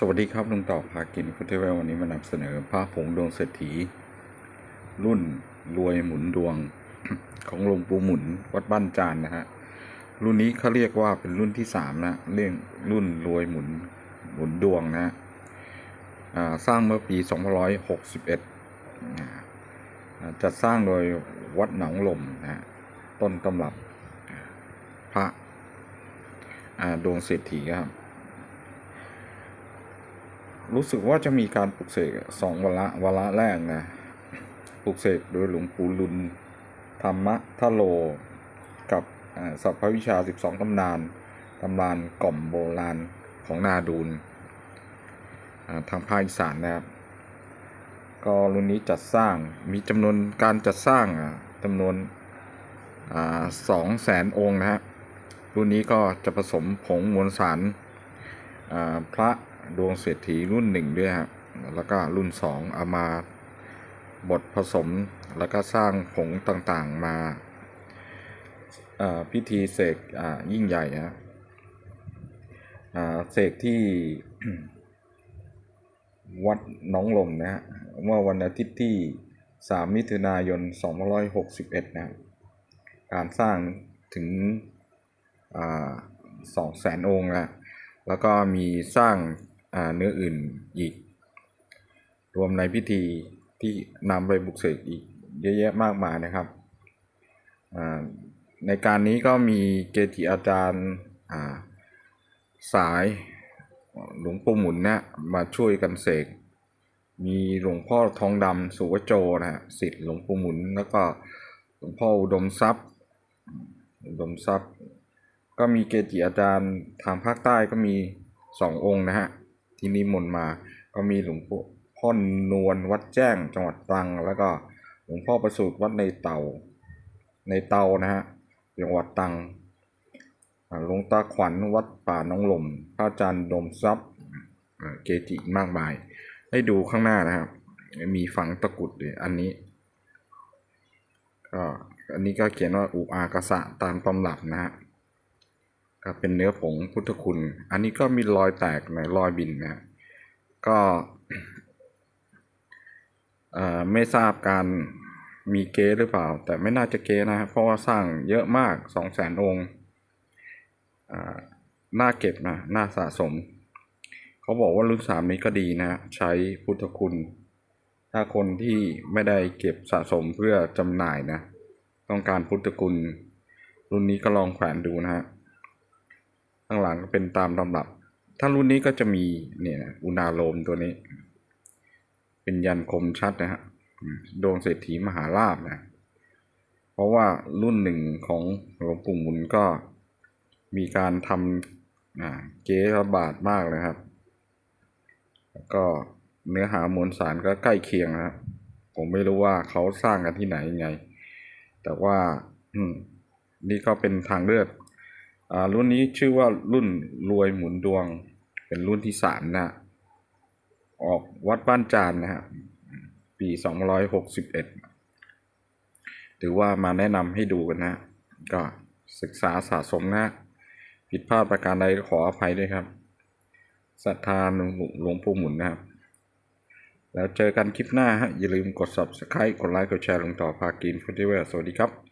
สวัสดีครับลุงต่อพากินฟุตเทเวลวันนี้มานำเสนอผ้าผงดวงเศรษฐี รุ่นรวยหมุนดวงของหลวงปู่หมุนวัดบ้านจานนะฮะรุ่นนี้เขาเรียกว่าเป็นรุ่นที่สามนะเรื่องรุ่นรวยหมุนหมุนดวงนะฮะสร้างเมื่อปี2561จัดสร้างโดยวัดหนองลมนะฮะต้นตำรับพระดวงเศรษฐีครับ รู้สึกว่าจะมีการปลุกเสกสองวาระวาระแรกนะปลุกเสกโดยหลวงปู่ลุนธรรมะทะโล กับสัพพวิชา 12ตำนานตำนานกล่อมโบราณของนาดูลทางภาคอีสานนะครับ ก็รุ่นนี้จัดสร้างมีจำนวนการจัดสร้างอะจำนวนสองแสนองค์นะฮะรุ่นนี้ก็จะผสมผงมวลสารพระ ดวงเศรษฐีรุ่นหนึ่งด้วยฮะแล้วก็รุ่นสองเอามาบดผสมแล้วก็สร้างผงต่างๆมาพิธีเสกยิ่งใหญ่ฮะเสกที่วัดน้องลมนะฮะเมื่อวันอาทิตย์ที่ 3 มิถุนายน 2561 นะครับการสร้างถึงสองแสนองค์นะแล้วก็มีสร้าง เนื้ออื่นอีก รวมในพิธีที่นำไปบุกเสกอีกเยอะแยะมากมายนะครับ ในการนี้ก็มีเกจิอาจารย์าสายหลวงปู่หมุนนะมาช่วยกันเสก มีหลวงพ่อทองดำสุวโจนะฮะสิทธิ์หลวงปู่หมุน แล้วก็หลวงพ่ออุดมทรัพย์อุดมทรัพย์ ก็มีเกจิอาจารย์ทางภาคใต้ก็มีสององค์นะฮะ ที่นิมนต์มา ก็มีหลวงพ่อพ่อนวลวัดแจ้งจังหวัดตรัง แล้วก็หลวงพ่อประสูติวัดในเตา ในเตานะฮะจังหวัดตรังหลวงตาขวัญวัดป่าน้องลมพระอาจารย์ดมทรัพย์เกจิมากมาย ให้ดูข้างหน้านะครับ มีฝังตะกุดด้วยอันนี้ก็อันนี้ก็เขียนว่าอุอากษะตามตำรับนะฮะ เป็นเนื้อผงพุทธคุณ อันนี้ก็มีรอยแตกในรอยบินนะก็ไม่ทราบการมีเก๊หรือเปล่า แต่ไม่น่าจะเก๊นะเพราะว่าสร้างเยอะมากสองแสนองค์น่าเก็บนะน่าสะสม เขาบอกว่ารุ่นสามนี้ก็ดีนะใช้พุทธคุณ ถ้าคนที่ไม่ได้เก็บสะสมเพื่อจำหน่ายนะ ต้องการพุทธคุณ รุ่นนี้ก็ลองแขวนดูนะฮะ ข้างหลังก็เป็นตามลำดับ ถ้ารุ่นนี้ก็จะมีเนี่ยอุณาโลมตัวนี้ เป็นยันคมชัดนะฮะดวงเศรษฐีมหาลาภนะ เพราะว่ารุ่นหนึ่งของหลวงปู่หมุนก็มีการทำเก๊ระบาดมากเลยครับ แล้วก็เนื้อหามวลสารก็ใกล้เคียงนะครับผมไม่รู้ว่าเขาสร้างกันที่ไหนยังไง แต่ว่านี่ก็เป็นทางเลือก รุ่นนี้ชื่อว่ารุ่นรวยหมุนดวง เป็นรุ่นที่สามนะ ออกวัดบ้านจานนะฮะ ปีสองร้อยหกสิบเอ็ดถือว่ามาแนะนำให้ดูกันนะ ก็ศึกษาสะสมนะ ผิดพลาดประการใดขออภัยด้วยครับศรัทธาหลวงหลวงปู่หมุนนะครับ แล้วเจอกันคลิปหน้าฮะ อย่าลืมกด subscribe กดไลค์ กดแชร์ลงต่อพากินฟุตเวอร์สวัสดีครับ